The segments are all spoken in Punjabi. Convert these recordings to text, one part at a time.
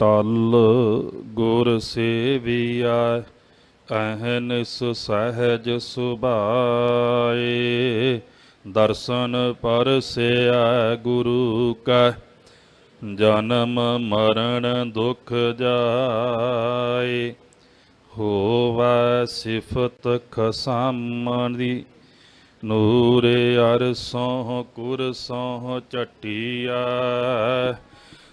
ਟਲ ਗੁਰ ਸੇਵੀਆ ਅਹਨਿਸ ਸਹਿਜ ਸੁਭਾਏ। ਦਰਸ਼ਨ ਪਰਸਿਆ ਗੁਰੂ ਕਾ, ਜਨਮ ਮਰਨ ਦੁਖ ਜਾਏ। ਹੋਵੈ ਸਿਫਤ ਖਸਮ ਦੀ ਨੂਰੇ ਅਰਸੋਂ ਕੁਰਸੋਂ ਚਟਿਆ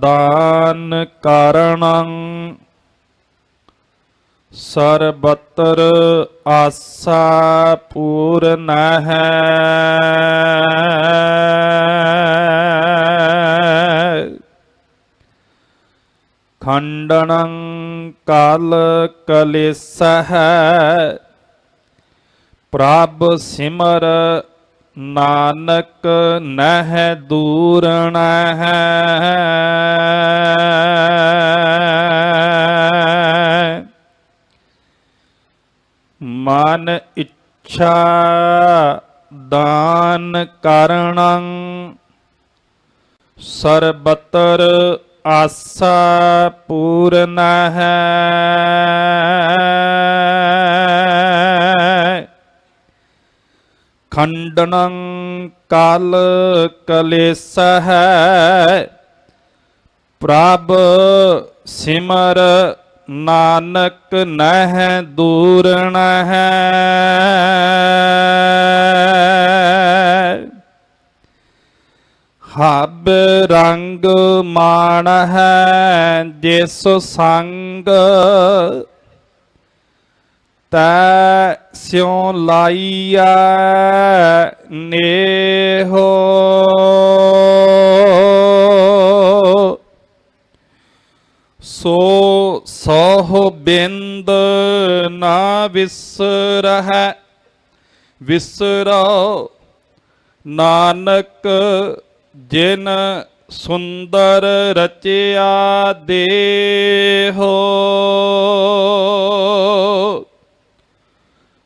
ਦਾਨ ਕਾਰਣੰ ਸਰਬਤਰ ਆਸਾ ਪੂਰਨ ਹੈ। ਖੰਡਨੰ ਕਾਲ ਕਲੇਸਹ ਪ੍ਰਭ ਸਿਮਰ ਨਾਨਕ ਨਹਿ ਦੂਰਣ ਹੈ। ਮਨ ਇੱਛਾ ਦਾਨ ਕਰਣੰ ਸਰਬਤਰ ਆਸਾ ਪੂਰਨ ਹੈ। ਖੰਡਨੰ ਕਾਲ ਕਲੇਸਹ, ਪ੍ਰਭ ਸਿਮਰ ਨਾਨਕ ਨਹਿ ਦੂਰਣ ਹੈ ਹਬ ਰੰਗ ਮਾਣ ਹੈ ਜਿਸ ਸੰਗ ਤੈ ਸਿਉ ਲਾਈਆ ਨੇਹੋ। ਸੋ ਸੋਹ ਬਿੰਦ ਨਾ ਵਿਸਰਹਿ, ਵਿਸਰੋ ਨਾਨਕ ਜਿਨ ਸੁੰਦਰ ਰਚਿਆ ਦੇਹੋ।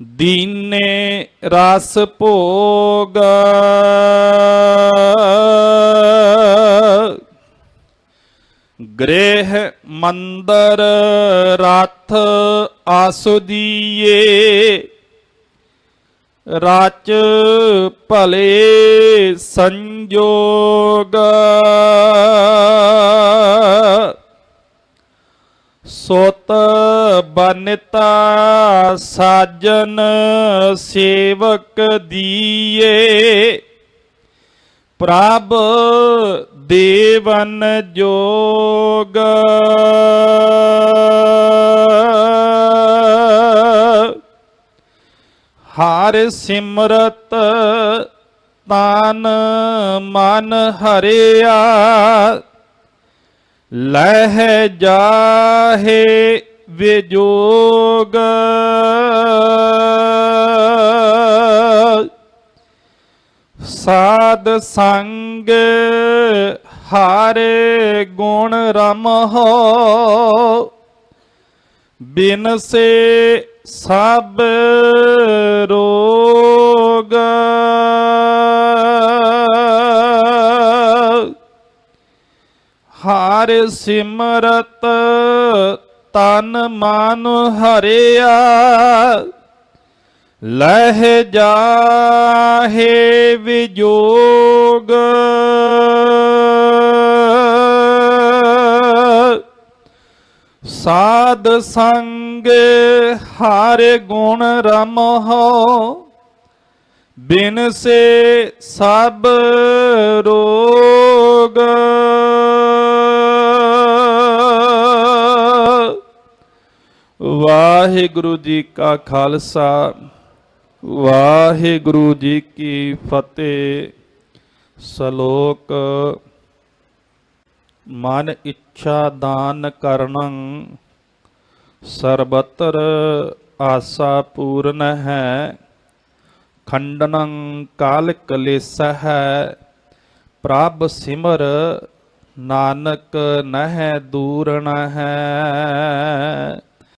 ਦੀਨੇ ਰਸ ਭੋਗ ਗ੍ਰਹਿ ਮੰਦਰ ਰਥ ਆਸੁਦੀਏ ਰਾਚ ਭਲੇ ਸੰਜੋਗ ਸੋਤ ਬਨਤਾ ਸਾਜਨ ਸੇਵਕ ਦੀਏ ਪ੍ਰਭ ਦੇਵਨ ਜੋਗ। ਹਰ ਸਿਮਰਤ ਤਨ ਮਨ ਹਰਿਆ ਲਹਿ ਜਾਹੇ ਵਿਜੋਗ। ਸਾਧ ਸੰਗ ਹਾਰੇ ਗੁਣ ਰਮਹੁ ਬਿਨ ਸੇ ਸਭ ਰੋਗ। ਹਰ ਸਿਮਰਤ ਤਨ ਮਨ ਹਰਿਆ, ਲਹਿ ਜਾਹੇ ਵਿਜੋਗ। ਸਾਧ ਸੰਗ ਹਰ ਗੁਣ ਰਮਹੁ, ਬਿਨ ਸੇ ਸਭ ਰੋਗ ਵਾਹਿਗੁਰੂ ਜੀ ਕਾ ਖਾਲਸਾ, ਵਾਹਿਗੁਰੂ ਜੀ ਕੀ ਫਤਿਹ। ਸ਼ਲੋਕ, ਮਨ ਇੱਛਾ ਦਾਨ ਕਰਨੰ, ਸਰਬਤਰ ਆਸਾ ਪੂਰਨ ਹੈ। ਖੰਡਨੰ ਕਾਲ ਕਲੇਸ ਹੈ ਪ੍ਰਭ ਸਿਮਰ ਨਾਨਕ ਨਹਿ ਦੂਰਣ ਹੈ